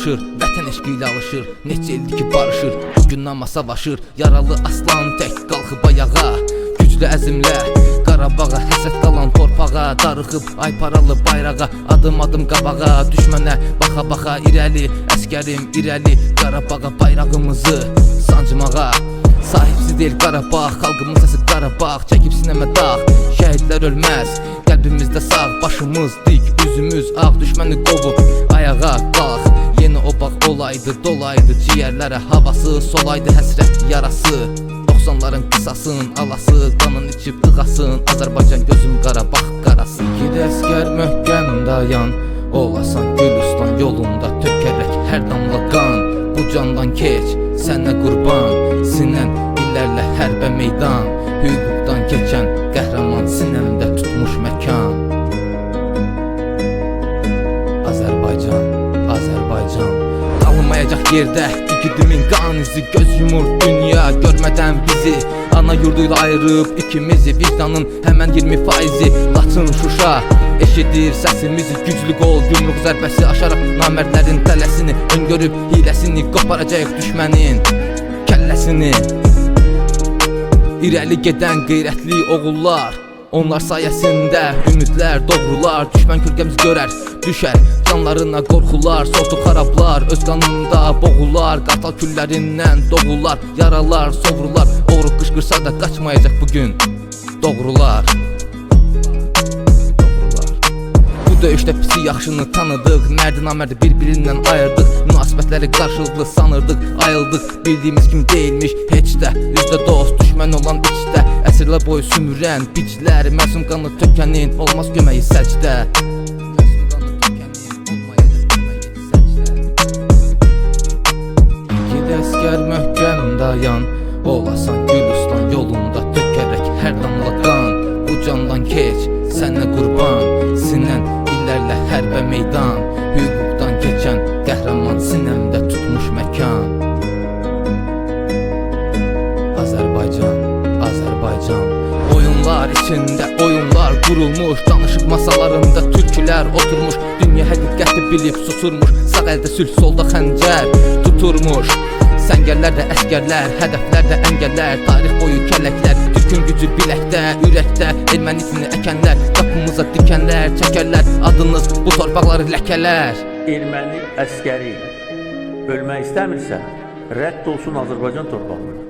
Sevgi ilə alışır Neçə ildir ki barışır Bugün nama savaşır Yaralı aslan tək qalxıb ayağa Güclü əzimlə Qarabağa həsət qalan torpağa Darıxıb ay paralı bayrağa Adım adım qabağa Düşmənə baxa baxa irəli Əskərim irəli Qarabağa bayrağımızı sancmağa Sahipsiz deyil Qarabağ Xalqımın səsi Qarabağ Çəkib sinəmə dağ Şəhidlər ölməz Qəlbimizdə sağ Başımız dik Üzümüz ağ Düşməni qovub Ayağa olaydı Dolaydı. Ciyərlərə havası Solaydı həsrət yarası. 90'ların qısasın alası Qanın içib ığasın Azərbaycan gözüm Qarabağ qarası Gid əskər möhkəm dayan. Olasan Gülüstan yolunda tökərək hər damla qan Bu candan keç sənə qurban Sinən illərlə hərbə meydan. Hüquqdan keçən qəhrəman sinəmdə tutmuş məkan Qalmayacaq yerdə igidimin qan izi Göz yumur dünya. Görmədən bizi Ana yurduyla ayırıb ikimizi Vicdanın həmən 20 faizi. Laçın Şuşa eşidir səsimizi Güclü qol yumruq zərbəsi aşaraq Namərdlərin tələsini öngörüb hiləsini Qoparacaq düşmənin kəlləsini İrəli gedən qeyrətli oğullar Onlar sayəsində ümidlər doğrular Düşmən kölgəmiz görər, düşər Canlarına qorxular, sortu xarablar Öz qanında boğular Qartal küllərindən doğular Yaralar, sovrular. Oğru qışqırsa da qaçmayacaq bugün. Doğrular. Döyüşdə pisi yaxşını tanıdıq Mərdi namərdi bir-birindən ayırdıq Münasibətləri qarşılıqlı sanırdıq Ayıldıq bildiyimiz kimi deyilmiş Heç də üzdə dost düşmən olan içdə Əsrlər boyu sümürən biclər Məsum qanı tökənin olmaz köməyi səcdə əskər möhkəm dayan Olasan Gülüstan yolunda tökərək hər damla qan Bu candan keç sənə qurban Sinən illərlə hərbə meydan. Hüquqdan keçən qəhrəman sinəmdə Oyunlar içində oyunlar qurulmuş Danışıq masalarında türkülər oturmuş. Dünya həqiqəti bilib susurmuş Sağ əldə sülh, solda xəncər tuturmuş. Səngərlər də əskərlər, hədəflər də əngəllər Tarix boyu kələklər, Türkün gücü biləkdə, ürəkdə Ermənizmini əkənlər, qapımıza dikənlər Çəkərlər adınız bu torpaqları ləkələr erməni əskəri ölmək istəmirsə, rədd olsun Azərbaycan torpağından.